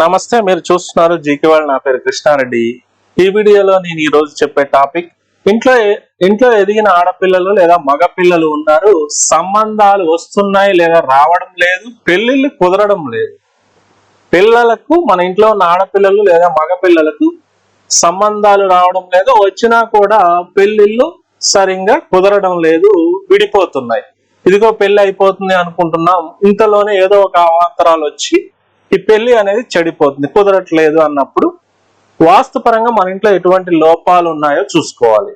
నమస్తే మీరు చూస్తున్నారు జీకే వాళ్ళు నా పేరు కృష్ణారెడ్డి. ఈ వీడియోలో నేను ఈ రోజు చెప్పే టాపిక్ ఇంట్లో ఇంట్లో ఎదిగిన ఆడపిల్లలు లేదా మగ పిల్లలు ఉన్నారు సంబంధాలు వస్తున్నాయి లేదా రావడం లేదు పెళ్ళిళ్ళు కుదరడం లేదు. పిల్లలకు మన ఇంట్లో ఉన్న ఆడపిల్లలు లేదా మగ పిల్లలకు సంబంధాలు రావడం లేదు వచ్చినా కూడా పెళ్ళిళ్ళు సరిగ్గా కుదరడం లేదు విడిపోతున్నాయి. ఇదిగో పెళ్ళి అయిపోతుంది అనుకుంటున్నాం. ఇంతలోనే ఏదో ఒక అవాంతరాలు వచ్చి ఈ పెళ్ళి అనేది చెడిపోతుంది. కుదరట్లేదు అన్నప్పుడు వాస్తుపరంగా మన ఇంట్లో ఎటువంటి లోపాలు ఉన్నాయో చూసుకోవాలి.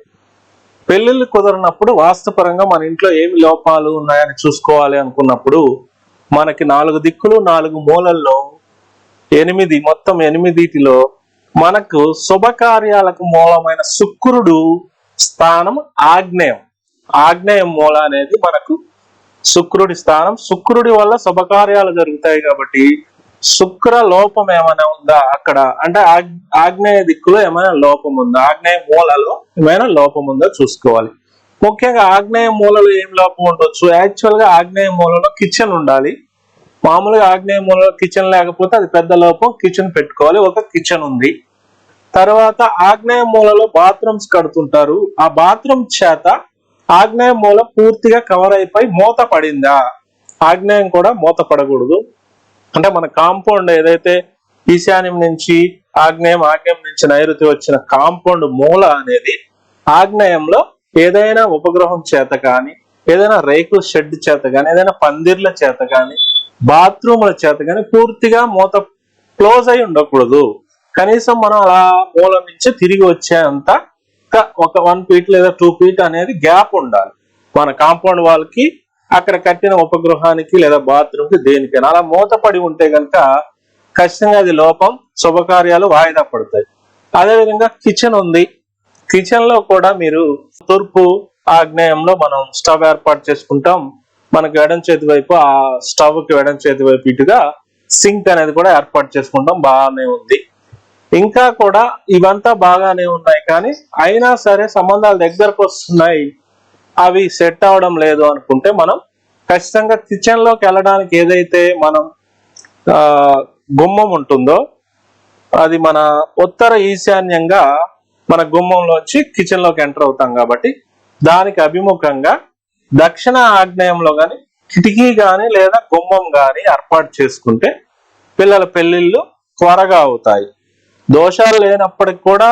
పెళ్ళిళ్ళు కుదరనప్పుడు వాస్తుపరంగా మన ఇంట్లో ఏమి లోపాలు ఉన్నాయని చూసుకోవాలి అనుకున్నప్పుడు మనకి నాలుగు దిక్కులు నాలుగు మూలల్లో ఎనిమిది మొత్తం ఎనిమిదిటిలో మనకు శుభకార్యాలకు మూలమైన శుక్రుడు స్థానం ఆగ్నేయం. ఆగ్నేయం మూల అనేది మనకు శుక్రుడి స్థానం. శుక్రుడి వల్ల శుభకార్యాలు జరుగుతాయి కాబట్టి శుక్ర లోపం ఏమైనా ఉందా అక్కడ? అంటే ఆగ్- ఆగ్నేయ దిక్కులో ఏమైనా లోపం ఉందా ఆగ్నేయ మూలలో ఏమైనా లోపం ఉందా చూసుకోవాలి. ముఖ్యంగా ఆగ్నేయ మూలలో ఏం లోపం ఉండొచ్చు? యాక్చువల్గా ఆగ్నేయ మూలలో కిచెన్ ఉండాలి. మామూలుగా ఆగ్నేయ మూలలో కిచెన్ లేకపోతే అది పెద్ద లోపం కిచెన్ పెట్టుకోవాలి. ఒక కిచెన్ ఉంది. తర్వాత ఆగ్నేయ మూలలో బాత్రూమ్స్ కడుతుంటారు. ఆ బాత్రూమ్ చేత ఆగ్నేయ మూల పూర్తిగా కవర్ అయిపోయి మూత పడిందా? ఆగ్నేయం కూడా మూత పడకూడదు. అంటే మన కాంపౌండ్ ఏదైతే ఈశాన్యం నుంచి ఆగ్నేయం ఆగ్నేయం నుంచి నైరుతి వచ్చిన కాంపౌండ్ మూల అనేది ఆగ్నేయంలో ఏదైనా ఉపగ్రహం చేత కానీ ఏదైనా రేకుల షెడ్ చేత కానీ ఏదైనా పందిర్ల చేత కానీ బాత్రూముల చేత కానీ పూర్తిగా మూత క్లోజ్ అయి ఉండకూడదు. కనీసం మనం అలా మూల నుంచి తిరిగి వచ్చేంత ఒక- ఒక వన్ ఫీట్ లేదా టూ ఫీట్ అనేది గ్యాప్ ఉండాలి. మన కాంపౌండ్ వాళ్ళకి అక్కడ కట్టిన ఉపగృహానికి లేదా బాత్రూమ్కి దేనికైనా. అలా మూతపడి ఉంటే గనక ఖచ్చితంగా అది లోపం శుభకార్యాలు వాయిదా పడతాయి. అదేవిధంగా కిచెన్ ఉంది. కిచెన్లో కూడా మీరు తూర్పు ఆగ్నేయంలో మనం స్టవ్ ఏర్పాటు చేసుకుంటాం. మనకు ఎడం చేతి వైపు ఆ స్టవ్కి ఎడం చేతి వైపు ఇటుగా సింక్ అనేది కూడా ఏర్పాటు చేసుకుంటాం. బాగానే ఉంది. ఇంకా కూడా ఇవంతా బాగానే ఉన్నాయి. కానీ అయినా సరే సంబంధాలు దగ్గరకు వస్తున్నాయి. అవి సెట్ అవడం లేదు అనుకుంటే మనం ఖచ్చితంగా కిచెన్లోకి వెళ్ళడానికి ఏదైతే మనం గుమ్మం ఉంటుందో అది మన ఉత్తర ఈశాన్యంగా మన గుమ్మంలోంచి కిచెన్లోకి ఎంటర్ అవుతాం కాబట్టి దానికి అభిముఖంగా దక్షిణ ఆగ్నేయంలో కానీ కిటికీ కానీ లేదా గుమ్మం కానీ ఏర్పాటు చేసుకుంటే పిల్లల పెళ్ళిళ్ళు త్వరగా అవుతాయి. దోషాలు లేనప్పటికి కూడా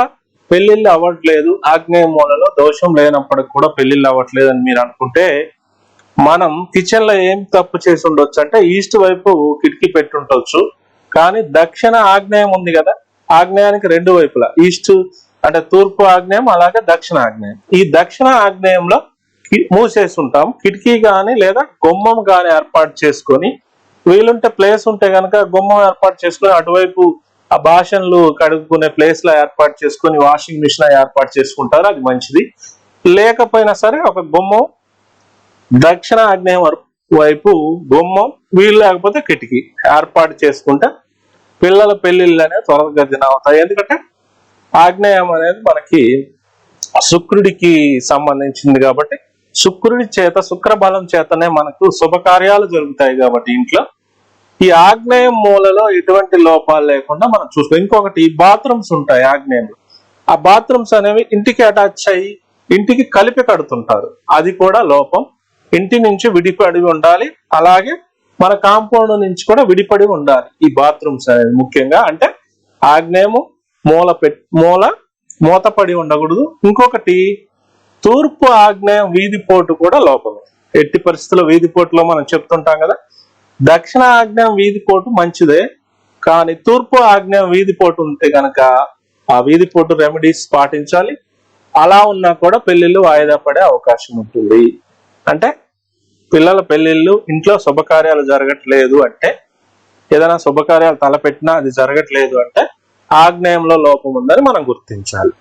పెళ్ళిళ్ళు అవ్వట్లేదు ఆగ్నేయ మూలలో దోషం లేనప్పటికి కూడా పెళ్ళిళ్ళు అవ్వట్లేదు అని మీరు అనుకుంటే మనం కిచెన్లో ఏం తప్పు చేసి ఉండొచ్చు అంటే ఈస్ట్ వైపు కిటికీ పెట్టి కానీ దక్షిణ ఆగ్నేయం ఉంది కదా ఆగ్నేయానికి రెండు వైపులా. ఈస్ట్ అంటే తూర్పు ఆగ్నేయం అలాగే దక్షిణ ఆగ్నేయం. ఈ దక్షిణ ఆగ్నేయంలో కి- మూసేసి ఉంటాం. కిటికీ కానీ లేదా గుమ్మం కానీ ఏర్పాటు చేసుకొని వీలుంటే ప్లేస్ ఉంటే కనుక గుమ్మం ఏర్పాటు చేసుకొని అటువైపు ఆ భాషన్లు కడుక్కునే ప్లేస్లో ఏర్పాటు చేసుకొని వాషింగ్ మిషన్ ఏర్పాటు చేసుకుంటారు అది మంచిది. లేకపోయినా సరే ఒక గుమ్మం దక్షిణ ఆగ్నేయం వైపు గుమ్మం వీలు లేకపోతే కిటికీ ఏర్పాటు చేసుకుంటే పిల్లల పెళ్ళిళ్ళు అనేవి త్వరగతిన అవుతాయి ఎందుకంటే ఆగ్నేయం అనేది మనకి శుక్రుడికి సంబంధించింది కాబట్టి శుక్రుడి చేత శుక్రబలం చేతనే మనకు శుభకార్యాలు జరుగుతాయి కాబట్టి ఇంట్లో. ఈ ఆగ్నేయం మూలలో ఎటువంటి లోపాలు లేకుండా మనం చూస్తాం ఇంకొకటి బాత్రూమ్స్ ఉంటాయి ఆగ్నేయంలో. ఆ బాత్రూమ్స్ అనేవి ఇంటికి అటాచ్ అయ్యి ఇంటికి కలిపి కడుతుంటారు. అది కూడా లోపం. ఇంటి నుంచి విడిపడి ఉండాలి. అలాగే మన కాంపౌండ్ నుంచి కూడా విడిపడి ఉండాలి ఈ బాత్రూమ్స్ అనేది ముఖ్యంగా. అంటే ఆగ్నేయము మూల పెట్ మూల మూతపడి ఉండకూడదు. ఇంకొకటి తూర్పు ఆగ్నేయం వీధి పోటు కూడా లోపమే. ఎట్టి పరిస్థితుల్లో వీధి పోటులో మనం చెప్తుంటాం కదా దక్షిణ ఆగ్నేయం వీధి పోటు మంచిదే కానీ తూర్పు ఆగ్నేయం వీధి పోటు ఉంటే కనుక ఆ వీధి పోటు రెమెడీస్ పాటించాలి. అలా ఉన్నా కూడా పెళ్ళిళ్ళు వాయిదా పడే అవకాశం ఉంటుంది. అంటే పిల్లల పెళ్ళిళ్ళు ఇంట్లో శుభకార్యాలు జరగట్లేదు అంటే ఏదైనా శుభకార్యాలు తలపెట్టినా అది జరగట్లేదు అంటే ఆగ్నేయంలో లోపం ఉందని మనం గుర్తించాలి.